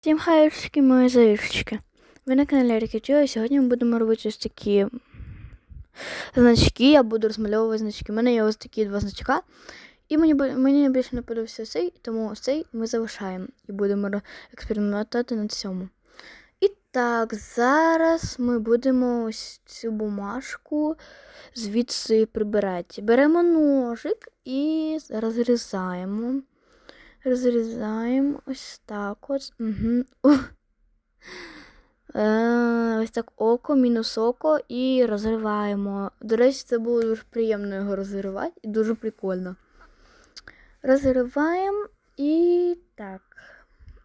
Всім хайшки, мої завішечки. Ви на каналі Рікачо, і сьогодні ми будемо робити ось такі значки. Я буду розмальовувати значки. У мене є ось такі два значка. І мені, мені більше не подобався цей, тому цей ми залишаємо і будемо експериментувати на цьому. І так, зараз ми будемо ось цю бумажку звідси прибирати. Беремо ножик і розрізаємо. Розрізаємо ось так от. Угу. Ось так око, мінус око і розриваємо. До речі, це було дуже приємно його розривати і дуже прикольно. Розриваємо і так.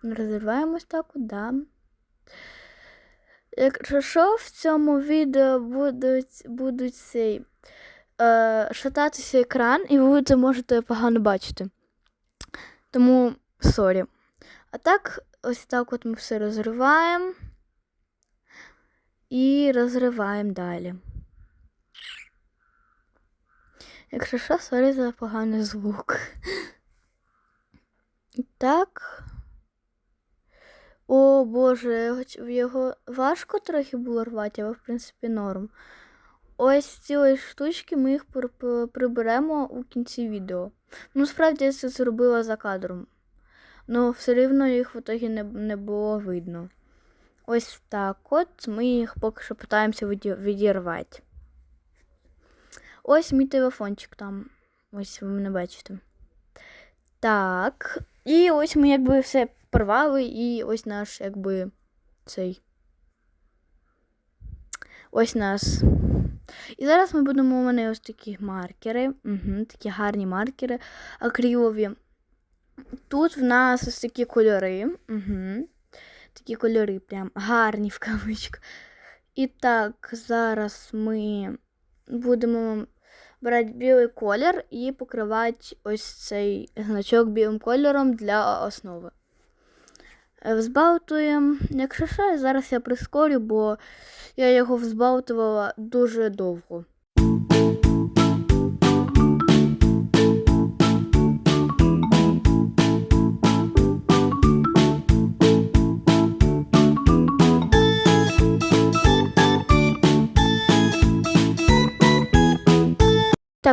Розриваємо ось так, да. Якщо що, в цьому відео будуть, будуть цей, е, шататися екран, і ви це можете погано бачити. Тому сорі. А так, ось так от ми все розриваємо і розриваємо далі. Якщо що, сорі за поганий звук. Так. О Боже, хоч його важко трохи було рвати, але в принципі норм. Ось ці ось штучки ми їх пр- пр- приберемо у кінці відео. Ну, справді я це зробила за кадром. Ну, все рівно їх в итогі не, не було видно. Ось так от ми їх поки що питаємося відірвати. Ось мій телефончик там. Ось ви мене бачите. Так. І ось ми якби все порвали, і ось наш, якби, цей. Ось нас. І зараз ми будемо у мене ось такі маркери. Угу, такі гарні маркери акрилові. Тут в нас ось такі кольори. Угу. Такі кольори прям гарні в кавичках. І так, зараз ми будемо брати білий колір і покривати ось цей значок білим кольором для основи. Взбалтуємо. Якщо що, зараз я прискорю, бо я його взбалтувала дуже довго.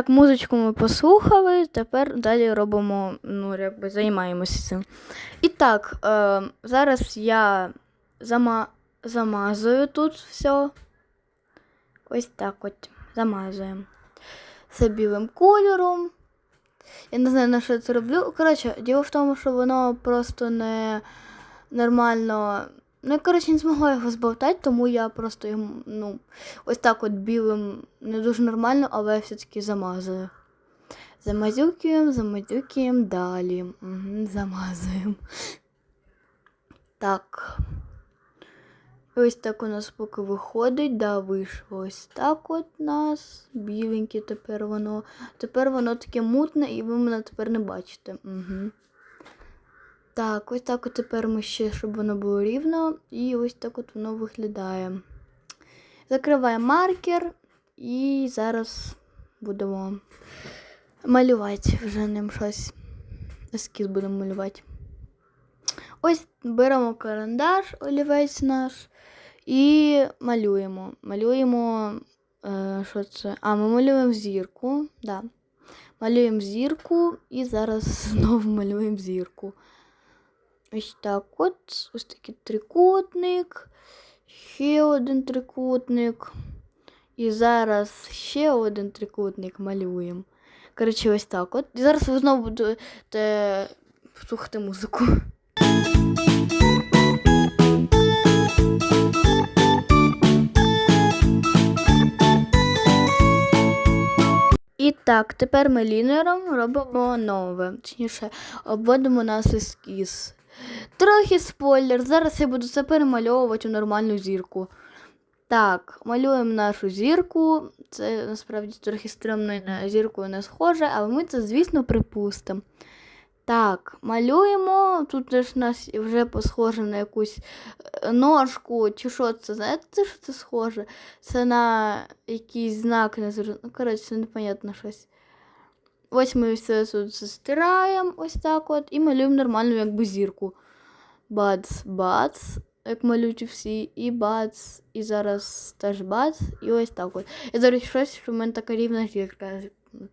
Так, музичку ми послухали, тепер далі робимо, ну, якби займаємося цим. І так, е, зараз я зама... замазую тут все. Ось так от замазуємо. Все білим кольором. Я не знаю, на що я це роблю. Коротше, діло в тому, що воно просто не нормально. Ну, я, коротше, не змогла його зболтати, тому я просто його, ну, ось так от білим не дуже нормально, але все-таки замазую. Замазюкуємо, замазюкуємо далі. Угу, замазуємо. Так. Ось так у нас поки виходить, да, вийшло ось так от нас. Біленьке тепер воно. Тепер воно таке мутне і ви мене тепер не бачите. Угу. Так, ось так от тепер ми ще, щоб воно було рівно. І ось так от воно виглядає. Закриваємо маркер і зараз будемо малювати вже ним щось. Ескіз будемо малювати. Ось беремо карандаш, олівець наш, і малюємо. Малюємо. Е, що це? А, ми малюємо зірку. Да. Малюємо зірку і зараз знову малюємо зірку. Ось так от. Ось такий трикутник. Ще один трикутник. І зараз ще один трикутник малюємо. Коротше, ось так от. І зараз ви знову будете слухати музику. І так, тепер ми лінером робимо нове. Точніше, обводимо наш ескіз. Трохи спойлер. Зараз я буду це перемальовувати у нормальну зірку. Так, малюємо нашу зірку. Це насправді трохи стрімно на зірку не схоже, але ми це, звісно, припустимо. Так, малюємо. Тут ж нас вже посхоже на якусь е, ножку, чи що це, знаєте, що це схоже? Це на якийсь знак. Ну, коротше, непонятно щось. Ось ми все тут стираємо ось так от і малюємо нормальну якби зірку. бац, бац, як малюють всі, і бац, і зараз теж бац, і ось так от. І зараз щось, що в мене така рівна зірка,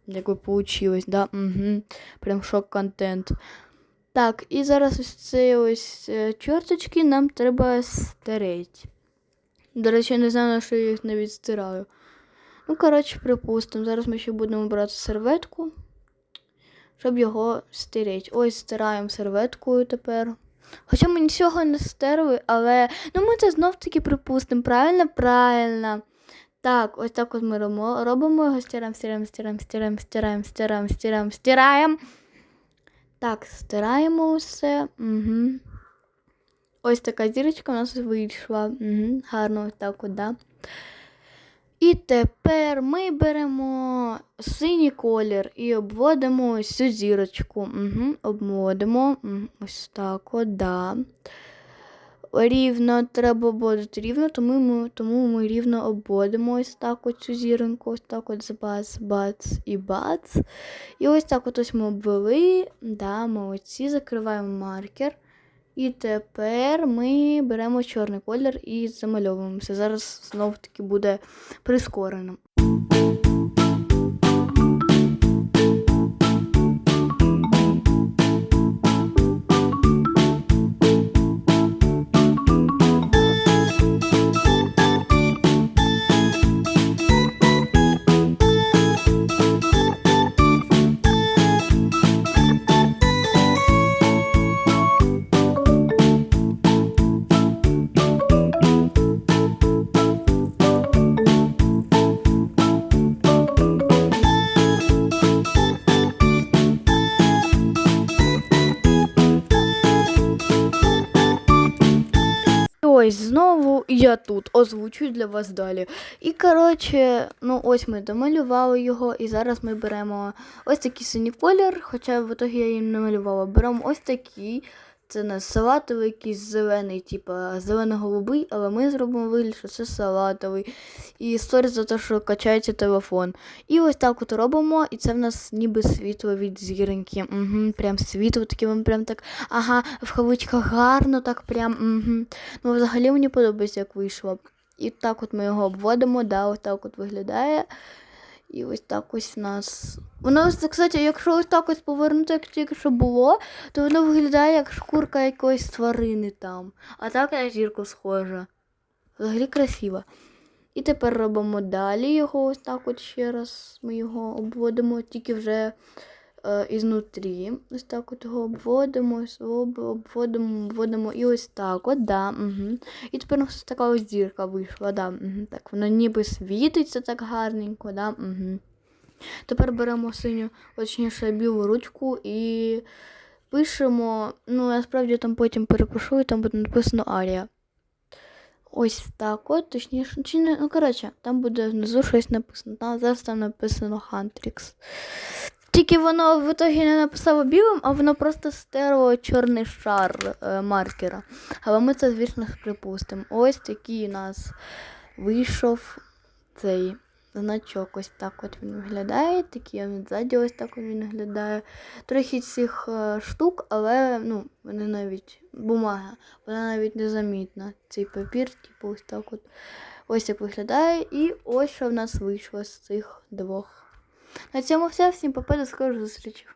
якби получилось, да? Угу. Прям шок-контент. Так, і зараз ось ці ось е, чорточки нам треба стереть. До речі, я не знаю, на що я їх навіть стираю. Ну, коротше, припустимо. Зараз ми ще будемо брати серветку, щоб його стеріть. Ось стираємо серветкою тепер. Хоча ми нічого не стерли, але ну ми це знов-таки припустимо. Правильно, правильно. Так, ось так от ми робимо його стираємо, стираємо, стираємо, стираємо, стираємо, стираємо, стираємо, стираємо. Так, стираємо усе. Угу. Ось така зірочка у нас вийшла. Угу. Гарно ось так от, да. І тепер ми беремо синій колір і обводимо ось цю зірочку. Угу. Обводимо. Ось так от, да. Рівно треба обводити рівно, тому ми, тому ми рівно обводимо ось так от цю зіроньку, ось так от бац, бац і бац. І ось так от ось ми обвели. Да, молодці, закриваємо маркер. І тепер ми беремо чорний колір і замальовуємося. Зараз знову таки буде прискорено. Ось знову я тут озвучую для вас далі. І коротше, ну ось ми домалювали його, і зараз ми беремо ось такий синій колір, хоча в ітогі я їм не малювала. Беремо ось такий. Це не салатовий, якийсь зелений, типа зелено-голубий, але ми зробимо вигляд, що це салатовий. І сторі за те, що качається телефон. І ось так от робимо, і це в нас ніби світло від зіроньки. Угу, прям світло, таке вам прям так. Ага, в кавичках гарно, так прям. Угу. Ну, взагалі мені подобається, як вийшло. І так от ми його обводимо, да, ось так от виглядає. І ось так ось в нас. Воно, кстати, якщо ось так ось повернути, як тільки що було, то воно виглядає як шкурка якоїсь тварини там. А так на зірку схожа. Взагалі красиво. І тепер робимо далі його ось так от ще раз. Ми його обводимо, тільки вже ізнутрі. Ось так от його обводимо, обводимо, обводимо і ось так от, да. Угу. І тепер у нас така ось зірка вийшла, да. Угу. Так, воно ніби світиться так гарненько, да. Угу. Тепер беремо синю, точніше, білу ручку і пишемо. Ну, насправді там потім і там буде написано Арія. Ось так от, точніше, чи не, ну коротше, там буде внизу щось написано. Там, зараз там написано Хантрікс. Тільки воно в итогі не написало білим, а воно просто стерло чорний шар е, маркера. Але ми це, звісно, припустимо. Ось такий у нас вийшов цей значок. Ось так от він виглядає. Такий він ззаді ось так він виглядає. Трохи цих е, штук, але ну, вони навіть бумага, вона навіть незамітна. Цей папір, типу, ось так от. Ось як виглядає. І ось що в нас вийшло з цих двох. На цьому все. Всім папа, до скорих зустрічей.